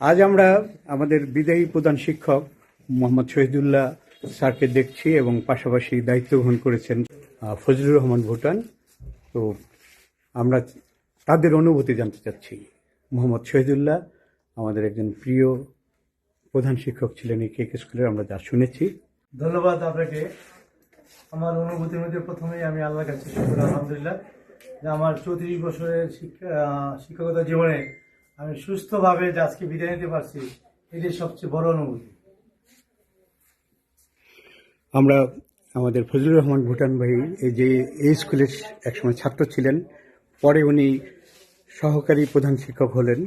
আজ আমরা আমাদের বিদায়ী প্রধান শিক্ষক মোহাম্মদ শহীদুল্লাহ স্যারকে দেখছি এবং পাশাপাশি দায়িত্ব গ্রহণ করেছেন ফজলুর রহমান ভুটান। তো আমরা তাদের অনুভূতি জানতে চাচ্ছি। মোহাম্মদ শহীদুল্লাহ আমাদের একজন প্রিয় প্রধান শিক্ষক ছিলেন এই কেক স্কুলের, আমরা যা শুনেছি। ধন্যবাদ আপনাকে। আমার অনুভূতির মধ্যে প্রথমেই আমি আল্লাহর কাছে আলহামদুলিল্লাহ, যে আমার চৌত্রিশ বছরের শিক্ষা শিক্ষকতা জীবনে আমি সুস্থভাবে যে আজকে বিদায় নিতে পারছি, এটাই সবচেয়ে বড় অনুভূতি। আমরা আমাদের ফজলুর রহমান ভুটান ভাই যে এই স্কুলের একসময় ছাত্র ছিলেন, পরে উনি সহকারী প্রধান শিক্ষক হলেন।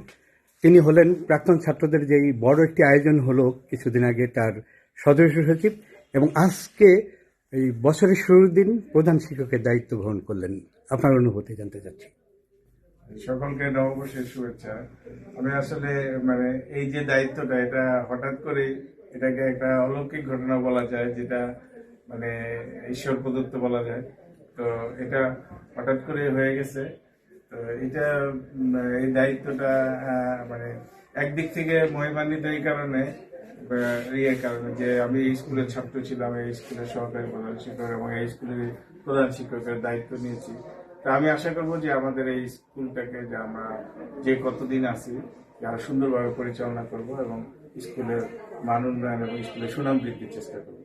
তিনি হলেন প্রাক্তন ছাত্রদের যেই বড় একটি আয়োজন হলো কিছুদিন আগে তার সদস্য সচিব এবং আজকে এই বছরের শুরুর দিন প্রধান শিক্ষকের দায়িত্ব গ্রহণ করলেন। আপনার অনুভূতি জানতে চাচ্ছি। সকলকে নববর্ষের শুভেচ্ছা। আমি আসলে মানে এই যে দায়িত্বটা, এটা হঠাৎ করে এটাকে একটা অলৌকিক ঘটনা বলা যায়, যেটা মানে ঈশ্বর প্রদত্ত বলা যায়। তো এটা হঠাৎ করে হয়ে গেছে। তো এটা এই দায়িত্বটা মানে একদিক থেকে মহিমান্বিত এই কারণে, বা ইয়ের কারণে, যে আমি এই স্কুলের ছাত্র ছিলাম, এই স্কুলের সহকারী প্রধান শিক্ষক এবং এই স্কুলের প্রধান শিক্ষকের দায়িত্ব নিয়েছি। তা আমি আশা করব যে আমাদের এই স্কুলটাকে যে আমরা যে কতদিন আছি আরও সুন্দরভাবে পরিচালনা করব এবং স্কুলের মান উন্নয়ন এবং স্কুলের সুনাম বৃদ্ধির চেষ্টা করব।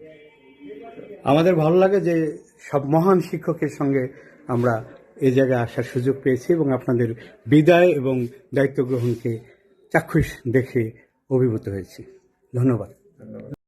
আমাদের ভালো লাগে যে সব মহান শিক্ষকের সঙ্গে আমরা এই জায়গায় আসার সুযোগ পেয়েছি এবং আপনাদের বিদায় এবং দায়িত্ব গ্রহণকে চাক্ষুষ দেখে অভিভূত হয়েছি। ধন্যবাদ। ধন্যবাদ।